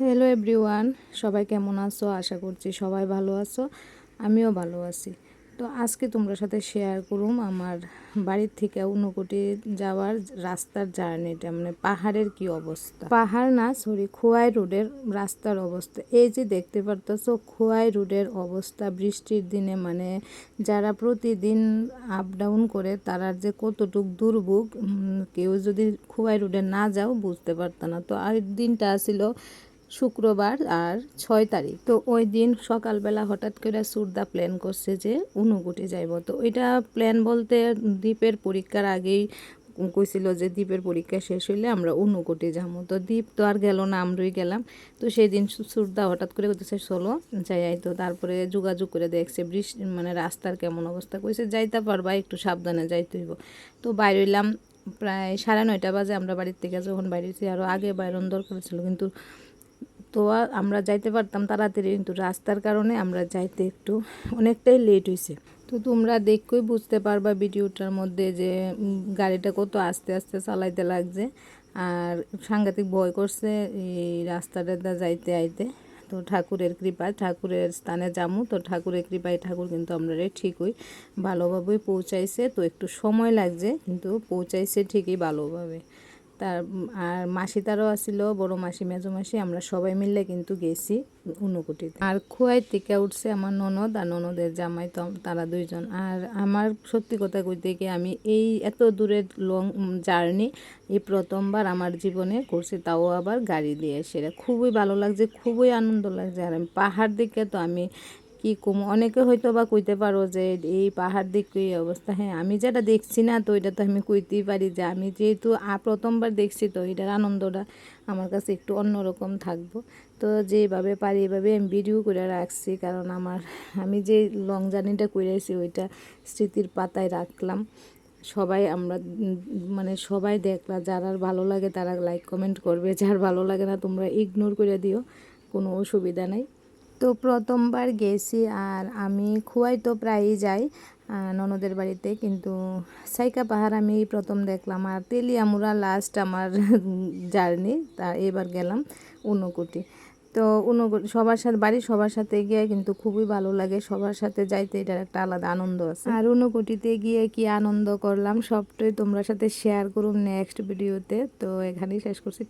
Hello everyone সবাই কেমন আছো? আশা করছি সবাই ভালো আছো, আমিও ভালো আছি। তো আজকে তোমরা সাথে শেয়ার করুম আমার বাড়ির থেকে উনকোটি যাওয়ার রাস্তার জার্নিটা মানে পাহাড়ের কি অবস্থা? পাহাড় না সরি খোয়াই রোডের রাস্তার অবস্থা। এই যে দেখতে পারতেছো, খোয়াই রোডের অবস্থা, বৃষ্টির দিনে মানে যারা প্রতিদিন আপ ডাউন করে, তারা যে কতটুক দুর্ভোগ কেউ যদি খোয়াই রোডে না যাও, বুঝতে পারত না। তো আর দিনটা ছিল শুক্রবার আর ছয় তারিখ। তো ওই দিন সকালবেলা হঠাৎ করে সুরদা প্ল্যান করছে যে উনুগুটি যাইব। তো ওইটা প্ল্যান বলতে দ্বীপের পরীক্ষার আগেই কইছিল যে দ্বীপের পরীক্ষা শেষ হইলে আমরা অনুকোটে যাব তো দ্বীপ তো আর গেল না, আমরাই গেলাম। তো সেই দিন সুরদা হঠাৎ করে কইতেছে, চলো যাই তো। তারপরে যোগাযোগ করে দেখছে বৃষ্টি মানে রাস্তার কেমন অবস্থা। কইছে, যাইতে পারবা, একটু সাবধানে যাইতে হইব। তো বাইরে হইলাম প্রায় সাড়ে নয়টা বাজে। আমরা বাড়ির থেকে যখন বাইরেছি আরও আগে বাইরন দরকার ছিল, কিন্তু তো আমরা যাইতে পারতাম তাড়াতাড়ি, কিন্তু রাস্তার কারণে আমরা যাইতে একটু অনেকটাই লেট হয়েছে তো তোমরা দেখলেই বুঝতে পারবা ভিডিওটার মধ্যে যে গাড়িটা কত আস্তে আস্তে চালাইতে লাগছে। আর সাংঘাতিক ভয় করছে এই রাস্তাটা যাইতে আইতে। তো ঠাকুরের কৃপায়, ঠাকুরের স্থানে যামু। তো ঠাকুরের কৃপায় ঠাকুর কিন্তু আমরা ঠিকই ভালোভাবেই পৌঁছাইছে। তো একটু সময় লাগছে, কিন্তু পৌঁছাইছে ঠিকই ভালোভাবে। তার আর মাসি তারও আসিল, বড় মাসি, মেজো মাসি, আমরা সবাই মিলে কিন্তু গেছি উনকুটিতে। আর খুয়াই থেকে উঠছে আমার ননদ, আর ননদের জামাই তো তারা দুইজন। আর আমার সত্যি কথা কইতে গিয়ে আমি এই এত দূরের লং জার্নি, এই প্রথমবার আমার জীবনে করছি, তাও আবার গাড়ি দিয়ে সেটা খুবই ভালো লাগছে, খুবই আনন্দ লাগছে। আর আমি পাহাড় দিকে তো আমি কি কম? অনেকে হয়তো বা কইতে পারো যে এই পাহাড় দিক এই অবস্থা। হ্যাঁ আমি যেটা দেখছি না, তো এটা তো আমি কইতেই পারি যে আমি যেহেতু প্রথমবার দেখছি, তো এটার আনন্দটা আমার কাছে একটু অন্যরকম থাকব। তো যেভাবে পারি এভাবে আমি ভিডিও করে রাখছি, কারণ আমার, আমি যে লং জার্নিটা করেছি ওইটা স্মৃতির পাতায় রাখলাম। সবাই আমরা মানে সবাই দেখলা যারা ভালো লাগে তারা লাইক কমেন্ট করবে, যার ভালো লাগে না তোমরা ইগনোর করে দিও, কোনো অসুবিধা নেই। তো প্রথমবার গেছি আর আমি খুয়াই তো প্রায়ই যাই ননদের বাড়িতে, কিন্তু সাইকা পাহাড় আমি প্রথম দেখলাম আর তেলিয়ামুরা লাস্ট আমার জার্নি, তা এবার গেলাম ঊনকোটি তো ঊনকোটি সবার সাথে, বাড়ির সবার সাথে গিয়ে কিন্তু খুবই ভালো লাগে, সবার সাথে যাইতে এটার একটা আলাদা আনন্দ আছে। আর ঊনকোটিতে গিয়ে কি আনন্দ করলাম সবটাই তোমরা সাথে শেয়ার করুন নেক্সট ভিডিওতে তো এখানেই শেষ করছি